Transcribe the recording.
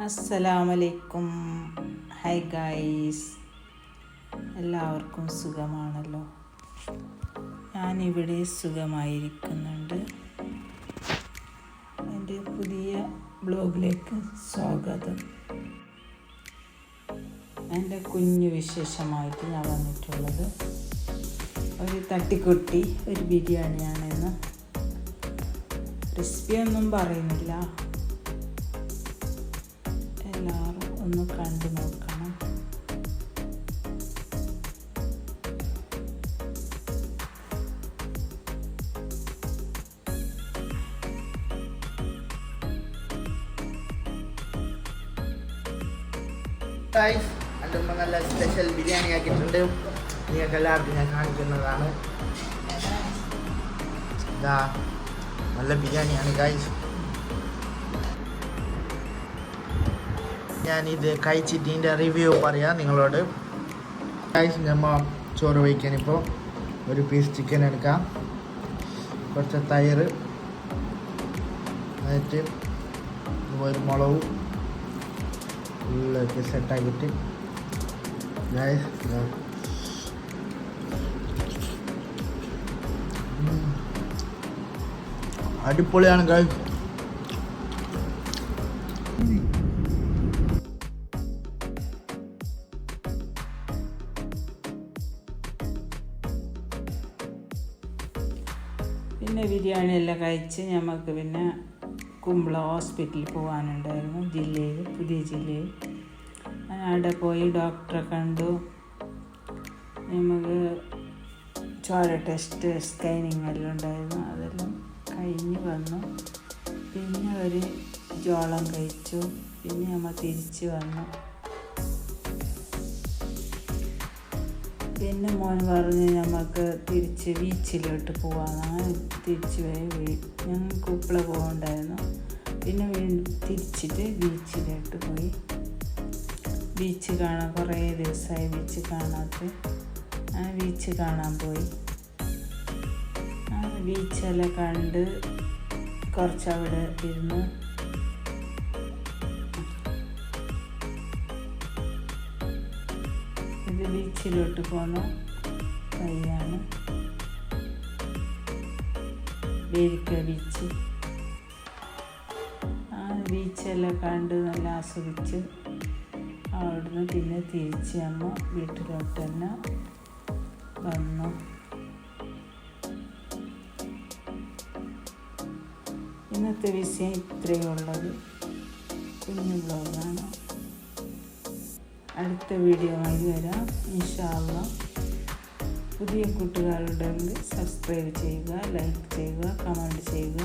അസ്സലാമലൈക്കും. High guys എല്ലാവർക്കും സുഖമാണല്ലോ. ഞാനിവിടെ സുഖമായിരിക്കുന്നുണ്ട്. എന്റെ പുതിയ ബ്ലോഗിലേക്ക് സ്വാഗതം. എന്റെ കുഞ്ഞു വിശേഷമായിട്ട് ഞാൻ വന്നിട്ടുള്ളത് ഒരു തട്ടിക്കൊട്ടി ഒരു ബിരിയാണിയാണെന്ന്. റെസിപ്പി ഒന്നും പറയുന്നില്ല. എല്ലാവരും ഒന്ന് കണ്ടു നോക്കണം. ഗൈസ് എന്റെ നല്ല സ്പെഷ്യൽ ബിരിയാണി ആക്കിയിട്ടുണ്ട്. നിങ്ങൾക്ക് എല്ലാവർക്കും ഞാൻ കാണിക്കുന്നതാണ്. ഇതാ നല്ല ബിരിയാണിയാണ് ഗൈസ് ഞാനിത് കഴിച്ചിട്ട് ഇതിന്റെ റിവ്യൂ പറയാം നിങ്ങളോട്. കഴിച്ച് നമ്മൾ ചോറ് വയ്ക്കാൻ ഇപ്പോൾ ഒരു പീസ് ചിക്കൻ എടുക്കാം. കുറച്ച് തൈര് എന്നിട്ട് ഒരു മുളകും ഉള്ളൊക്കെ സെറ്റാക്കിയിട്ട് അടിപൊളിയാണ് ഗൈസ് പിന്നെ ബിരിയാണി എല്ലാം കഴിച്ച് ഞമ്മക്ക് പിന്നെ കുമ്പള ഹോസ്പിറ്റലിൽ പോകാനുണ്ടായിരുന്നു ജില്ലയിൽ പുതിയ ജില്ലയിൽ. അവിടെ പോയി ഡോക്ടറെ കണ്ടു. നമുക്ക് ചോര ടെസ്റ്റ് സ്കാനിങ് എല്ലാം ഉണ്ടായിരുന്നു. അതെല്ലാം കഴിഞ്ഞ് വന്നു. പിന്നെ ഒരു ജോളം കഴിച്ചു. പിന്നെ നമ്മൾ തിരിച്ച് വന്നു. പിന്നെ മോൻ പറഞ്ഞ് നമുക്ക് തിരിച്ച് ബീച്ചിലോട്ട് പോവാന്ന്. തിരിച്ച് പോയി ഞങ്ങൾക്ക് ഉപ്പള പോകണ്ടായിരുന്നു പിന്നെ വീണ്ടും തിരിച്ചിട്ട് ബീച്ചിലോട്ട് പോയി. ബീച്ച് കാണാൻ കുറേ ദിവസമായി ബീച്ച് കാണാത്ത. ആ ബീച്ച് കാണാൻ പോയി. ആ ബീച്ചെല്ലാം കണ്ട് കുറച്ച് അവിടെ ഇരുന്ന്. ബീച്ചിലോട്ട് പോകുന്ന വഴിയാണ് വേരിക്ക ബീച്ച്. ആ ബീച്ചെല്ലാം കണ്ട് നല്ല ആസ്വദിച്ച് അവിടുന്ന് പിന്നെ തിരിച്ച് അമ്മ വീട്ടിലോട്ട് തന്നെ വന്നു. ഇന്നത്തെ വിഷയം ഇത്രയേ ഉള്ളത് കുഞ്ഞു ബ്ലോഗാണ് അടുത്ത വീഡിയോമായി വരാം. ഇൻഷാല്ല പുതിയ കൂട്ടുകാരുടെ സബ്സ്ക്രൈബ് ചെയ്യുക ലൈക്ക് ചെയ്യുക കമന്റ് ചെയ്യുക.